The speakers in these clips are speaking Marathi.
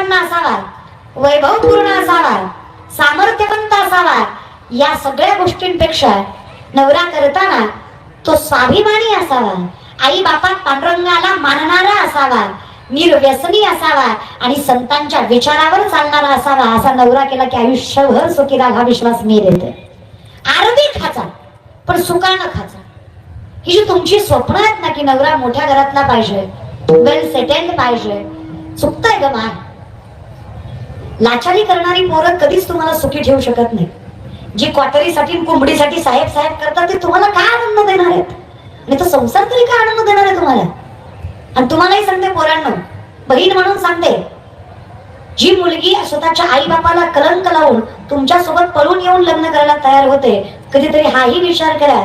संपन्न असावा वैभवपूर्ण असावा सामर्थ्यवंत असावा या सगळ्या गोष्टींपेक्षा नवरा करताना तो स्वाभिमानी असावा आई बापात पांडुरंगाला मानणारा असावा निर्व्यसनी असावा आणि संतांच्या विचारावर चालणारा असावा असा नवरा केला की आयुष्यभर सुखी राहा हा विश्वास मी देते. आरबी खाचा पण सुखानं खाचा. ही जी तुमची स्वप्न आहेत ना की नवरा मोठ्या घरातला पाहिजे वेल सेटल्ड पाहिजे चुकतंय ग मा लाचारी करणारी पोरं कधीच तुम्हाला सुखी ठेवू शकत नाही. जी क्वाटरीसाठी कुंबडीसाठी कोंबडीसाठी साहेब साहेब करतात ते तुम्हाला काय आनंद देणार आहेत? आणि तो संसार तरी काय आनंद देणार आहे तुम्हाला? आणि तुम्हालाही सांगते पोरांनो बहीण म्हणून सांगते जी मुलगी स्वतःच्या आई बापाला कलंक लावून तुमच्यासोबत पळून येऊन लग्न करायला तयार होते कधीतरी हाही विचार करा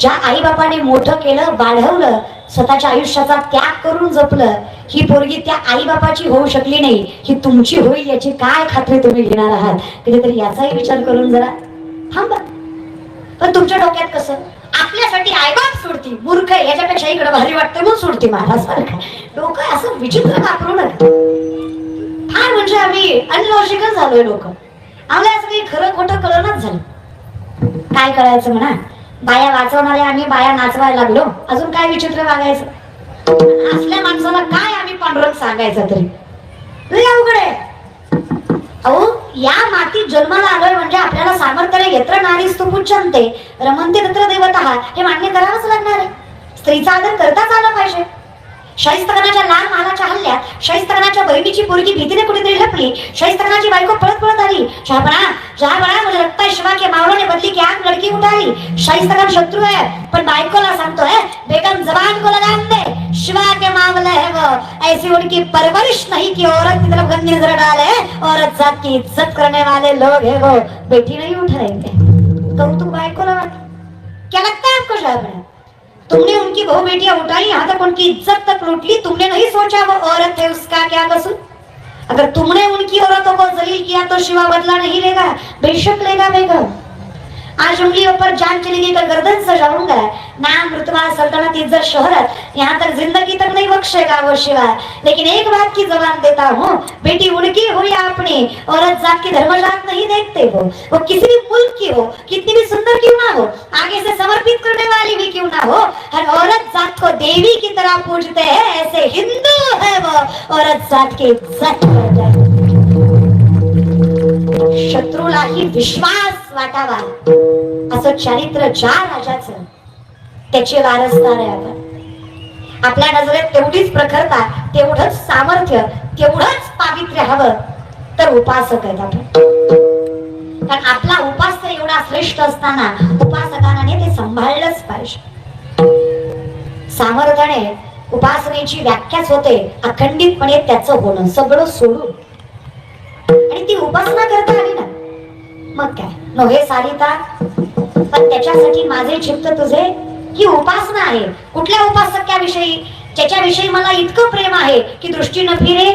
ज्या आई बापाने मोठं केलं वाढवलं स्वतःच्या आयुष्याचा त्याग करून जपलं ही पोरगी त्या आई बापाची होऊ शकली नाही. ही तुमची होईल याची काय खात्री तुम्ही घेणार आहात? कधीतरी याचाही विचार करून जरा थांबा. पण तुमच्या डोक्यात कसं? आपल्यासाठी आईबाप सोडती मूर्ख आहे, याच्यापेक्षा इकडे भारी वाटतं म्हणून सोडती महाराजसारखं. डोकं असं विचित्र वापरू नका. फार म्हणजे आम्ही अनलॉजिकल झालोय लोक. आम्हाला असं काही खरं खोटं कळणच झालं. काय करायचं म्हणा? बाया वाचवणारे आम्ही बाया नाचवायला लागलो. अजून काय विचित्र वागायचं? असल्या माणसाला काय आम्ही पांडुरंग सांगायचं तरी? लय अवघड आहे. अहो या मातीत जन्माला आलोय म्हणजे आपल्याला सामर्थ्याने घेत्र नारी स्तुपुच्छंते रमंते तत्र देवता हे मान्य करावंच लागणार आहे. स्त्रीचा आदर करताच आला पाहिजे. शाहिस्तखानाच्या लाल मालाच्या हल्ल्यात शाहिस्तखानाच्या बहिणीची पोरगी भीतीने कुठेतरी लपली शाहिस्तखानाची बायको पळत पळत आली. शहापणा शाहबणा मुझे लगता है शिवा के मावलों ने बदली की आंख लड़की उठाई शाहिस्तखान शत्रु है पण बायकोला सांगतोय बेगम जबान को लगाम दे. शिवा के मामले है वो. ऐसी उनकी परवरिश नहीं की औरत की तरफ गंदी नजर डाले. औरत जात की इज्जत करने वाले लोग है वो. बेटी नहीं उठ रहेंगे कौतुक बायकोला वाटत क्या लगता है आपको शहापणा? तुमने उनकी बहु बेटियां उठाई यहाँ तक उनकी इज्जत तक लूट ली तुमने नहीं सोचा वो औरत है उसका क्या कसूर? अगर तुमने उनकी औरतों को जलील किया तो शिवा बदला नहीं लेगा बेशक लेगा बेगम आज उंगलियों पर जान चली गई कर गर्दन सजाऊंगा नाम रुतबा सल्तनत इज्जत शोहरत यहाँ तक जिंदगी तक नहीं बख्शेगा वो शिवाय. लेकिन एक बात की जबान देता हूँ बेटी उनकी हो या अपनी औरत जात की धर्म जात नहीं देखते हो वो किसी भी मुल्क की हो कितनी भी सुंदर क्यों ना हो आगे से समर्पित करने वाली भी क्यों ना हो हर औरत जात को देवी की तरह पूजते हैं ऐसे हिंदू है वो औरत जात की इज्जत शत्रूलाही विश्वास वाटावा असं चारित्र्य ज्या राजाचं. त्याचे वारसदार आहे आपण आपल्या नजरेत तेवढीच प्रखरता तेवढंच सामर्थ्य तेवढंच पावित्र्य हवं तर उपासक आहेत आपण. कारण आपला उपास तर एवढा श्रेष्ठ असताना उपासकाने ते सांभाळलंच पाहिजे. सामर्थ्याने उपासनेची व्याख्याच होते अखंडितपणे त्याचं होणं सगळं सोडून. आणि ती उपासना करता आली ना मग काय? नव्हे सारिता पण त्याच्यासाठी माझे चित्त तुझे ही उपासना आहे. कुठल्या उपासक्याविषयी? ज्याच्याविषयी मला इतकं प्रेम आहे की दृष्टी न फिरे.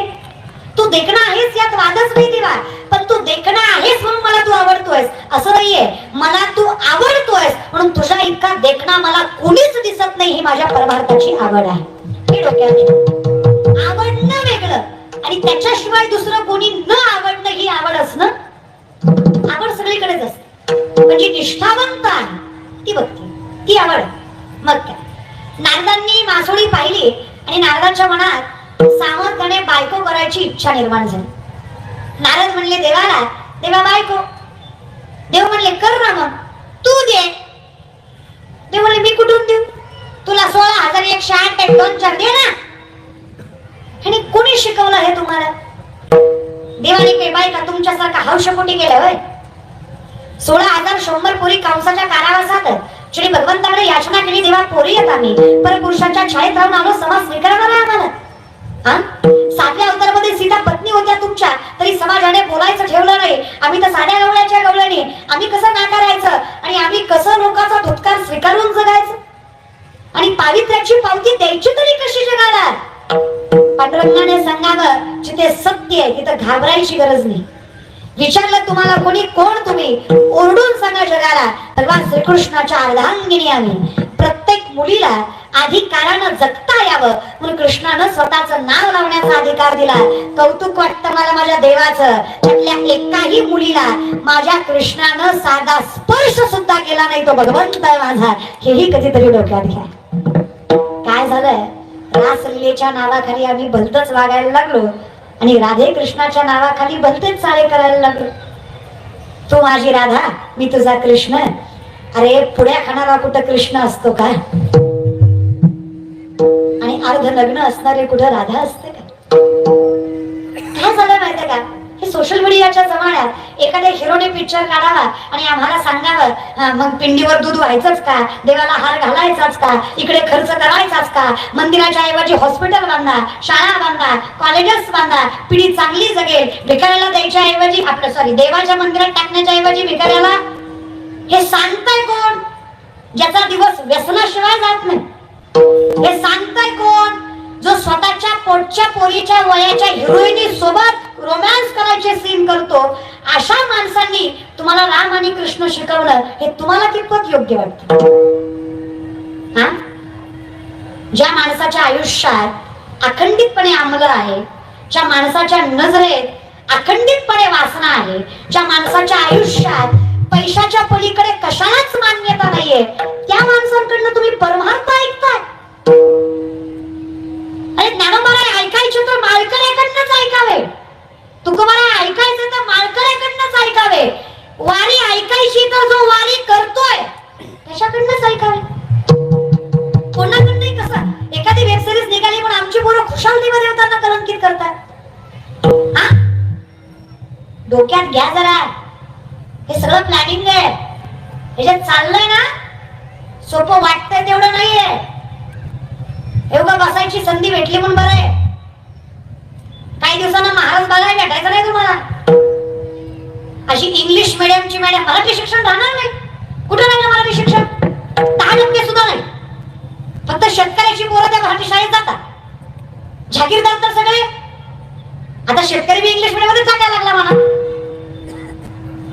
तू देखणा आहेस यात वादच नाही तेव्हा पण तू देखणा आहेस म्हणून मला तू आवडतोयस. असं नाहीये. मला तू आवडतोयस म्हणून तुझा इतका देखणा मला कोणीच दिसत नाही ही माझ्या परमार्थाची आवड आहे. हे डोक्यात आवडणं वेगळं आणि त्याच्याशिवाय दुसरं कोणी न आवडणं ही आवड असणं सगळीकडेच असते. म्हणजे निष्ठावंत आहे ती बघते. ती आवड. मग काय? नारदांनी मासोळी पाहिली आणि नारदांच्या मनात सामर्थ्याने बायको करायची इच्छा निर्माण झाली. नारद म्हणले देवाला देवा बायको. देव म्हणले कर ना मग. तू दे. देव म्हणले मी कुठून देऊ? तुला सोळा हजार एकशे आठ एक दोन चार दे ना. आणि कोणी शिकवलं हे तुम्हाला? देवाने काही बायका तुमच्यासारखा हौशपोटी गेलं होय? सोळा हजार शंभर पोरी कंसाच्या कारावासात. श्री भगवंताकडे याचना केली तेव्हा पोरी येत आम्ही. पर पुरुषांच्या छायेत राहून आलो समाज स्वीकारणार आहे आम्हाला. हा? सातव्या अवतारामध्ये सीता पत्नी होत्या तुमच्या तरी समाजाने बोलायचं ठेवलं नाही. आम्ही तर साध्या गवळ्याच्या गवळ्याने आम्ही कसं नाकारायचं आणि आम्ही कसं लोकांचा धुतकार स्वीकारून जगायचं? आणि पावित्र्याची पावती द्यायची तरी कशी जगाला? पांडुरंगाने सांगावं जिथे सत्य आहे तिथं घाबरायची गरज नाही. विचारलं तुम्हाला कोणी? कोण तुम्ही? ओरडून सांगा जगाला. भगवान श्रीकृष्णाच्या अर्धांगिनी आम्ही. प्रत्येक मुलीला अधिकारानं जगता यावं. म्हणून कृष्णानं स्वतःचं नाव लावण्याचा अधिकार दिला. कौतुक वाटतं मला माझ्या देवाचं. त्यातल्या एकाही मुलीला माझ्या कृष्णानं साधा स्पर्श सुद्धा केला नाही तो भगवंत आहे माझा. हेही कधीतरी डोक्यात घ्या. काय झालंय? रासलीलेच्या नावाखाली आम्ही भलतच वागायला लागलो. आणि राधे कृष्णाच्या नावाखाली भलतेच चाळे करायला लागलो. तू माझी राधा मी तुझा कृष्ण. अरे पुढ्या खाणारा कुठं कृष्ण असतो का? आणि अर्ध लग्न असणारे कुठं राधा असते का? काय झालं माहितीये का? हे सोशल मीडियाच्या जमान्यात एखाद्या हिरोने पिक्चर काढावा आणि आम्हाला सांगावं मग पिंडीवर दूध व्हायचंच का? देवाला हार घालायचाच का? इकडे खर्च करायचाच का? मंदिराच्या ऐवजी हॉस्पिटल बांधा शाळा बांधा कॉलेजेस बांधा पिढी चांगली जगेल. भिकाऱ्याला द्यायच्या ऐवजी आपलं सॉरी देवाच्या मंदिरात टाकण्याच्या ऐवजी भिकाऱ्याला हे सांगताय कोण? ज्याचा दिवस व्यसनाशिवाय जात नाही. हे सांगताय कोण? जो स्वतःच्या पोटच्या पोरीच्या वयाच्या हिरोईनी सोबत रोमॅन्स करायचे सीन करतो अशा माणसांनी तुम्हाला राम आणि कृष्ण शिकवलं हे तुम्हाला कितपत योग्य वाटत? हा? ज्या माणसाच्या आयुष्यात अखंडितपणे अंमल आहे ज्या माणसाच्या नजरेत अखंडितपणे वासना आहे ज्या माणसाच्या आयुष्यात पैशाच्या पलीकडे कशालाच मान्यता नाहीये त्या माणसांकडनं तुम्ही परमार्थ ऐकताय. अरे ज्ञानोबाला ऐकायचे तर मालकऱ्याकडनंच ऐकावे. तुकोबाला ऐकायचं तर मालकऱ्याकडनंच ऐकावे. वारी ऐकायची तर जो वारी करतोय त्याच्याकडनंच ऐकावे. कोणाकडनंही कसं एखादी वेब सिरीज निघाली पण आमची पोरं खुशालतीमध्ये होताना कलंकित करतात. हा? डोक्यात घ्या जरा. हे सगळं प्लॅनिंग आहे. ह्याच्यात चाललंय ना सोपं वाटतंय तेवढं नाहीये. एवढं बसायची संधी भेटली म्हणून बरं आहे काही दिवसांना महाराज बघायला भेटायचं नाही तुम्हाला. अशी इंग्लिश मिडियमची मॅडम मराठी शिक्षण राहणार नाही. कुठं राहिलं मराठी शिक्षण? दहा टक्के सुद्धा नाही. फक्त शेतकऱ्याची पोरं त्या मराठी शाळेत जातात. जागीरदार तर सगळे. आता शेतकरी बी इंग्लिश मिडियममध्ये टाकायला लागला मला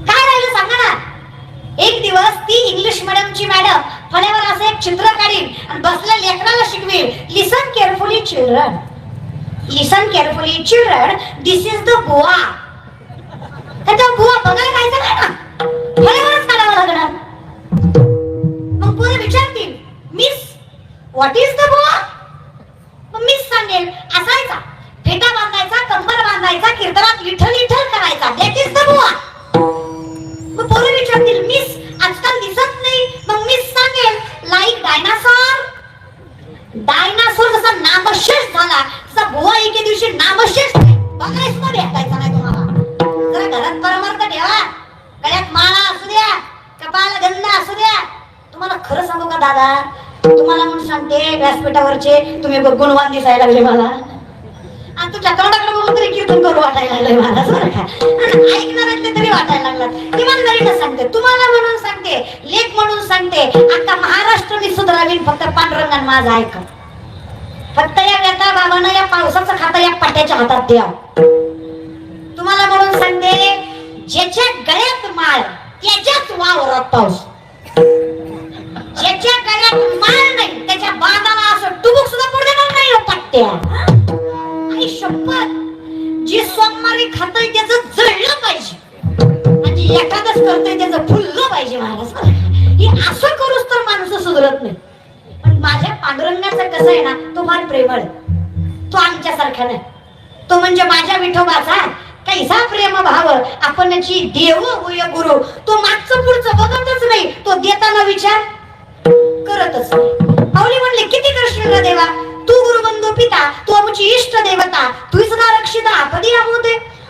काय राहिलं सांगा ना. एक दिवस ती इंग्लिश मिडियमची मॅडम फळ्यावर असं एक चित्र काढील आणि बसल्या लेकराला शिकवेल listen carefully children listen carefully children this is the Goa त्याचा गोवा बघायला जायचं नाही ना फळ्यावरच काढावं लागणार मग पोरं विचारतील मिस व्हॉट इज व्यासपीठावरचे तुम्ही गुणवान दिसायला लागले मला. आणि तुझ्या तोंडाकडे बघून तरी कीर्तन करू वाटायला लागले मला बरं का? आणि ऐकणाऱ्यातले तरी वाटायला लागलात इमानदारीनं सांगते तुम्हाला म्हणून सांगते लेख म्हणून सांगते आता महाराष्ट्र मी सुधारावीन फक्त पांडुरंगान माझं ऐक फक्त या व्यथा बाबानं या पावसाचं खातं या पट्याच्या हातात द्या तुम्हाला म्हणून सांगते ज्याच्या गळ्यात माळ त्याच्याच वावरात पाऊस. ज्याच्या गळ्यात माळ नाही त्याच्या बांधाला असं टुबुक सुद्धा पडू देणार नाही हो पट्ट्या? आणि शपथ. जे सोमवारी खातोय त्याचं जळलं पाहिजे. आणि जे एखादच करतंय त्याचं फुललं पाहिजे महाराज हे असं करूच तर माणसं सुधरत नाही. पण माझ्या पांडुरंगाचा कसं आहे ना तो फार प्रेमळ. तो आमच्यासारखा नाही. तो म्हणजे माझ्या विठोबाचा कैसा प्रेम भाव. आपण देव होय गुरु तो मागचं पुढचं बघतच नाही. तो देताना विचार करतच नाही माऊली म्हणले किती कृष्ण देवा? तू गुरुबंधू पिता तू आमची इष्ट देवता तुझ ना रक्षिता कधी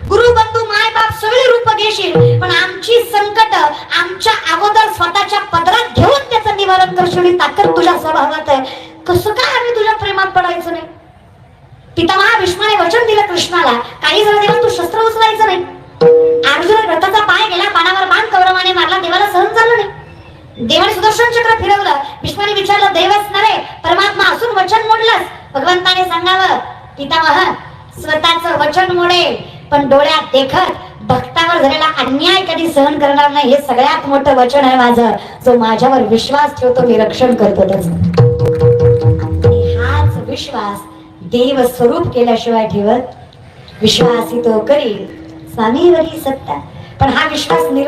गुरु बंधू माय बाप सगळे रूप घेशील पण आमची संकट आमच्या अगोदर स्वतःच्या पदरात घेऊन त्याचं निवारण करशील ताकद तुझ्या स्वभावात आहे. कसं काय आम्ही तुझ्या प्रेमात पडायचं नाही? पितामहा भीष्माने वचन दिलं कृष्णाला काही जण देवा तू शस्त्र उचलायचं नाही. अर्जुन रथाचा पाय गेला पानावर बाण कौरवाने मारला देवाला सहन झालं नाही. देवाने सुदर्शन चक्र फिरवलं. भीष्माने विचारलं देवच नव्हे परमात्मा असून वचन मोडलंस. भगवंताने सांगावं पितामह स्वतःच वचन मोडे पण डोळ्यात देखत भक्तावर झालेला अन्याय कधी सहन करणार नाही हे सगळ्यात मोठं वचन आहे माझं. जो माझ्यावर विश्वास ठेवतो मी रक्षण करतो त्याचं. हाच विश्वास देव स्वरूप केल्याशिवाय ठेवत विश्वास तो करील स्वामीवरी सत्ता पण हा विश्वास निर्माण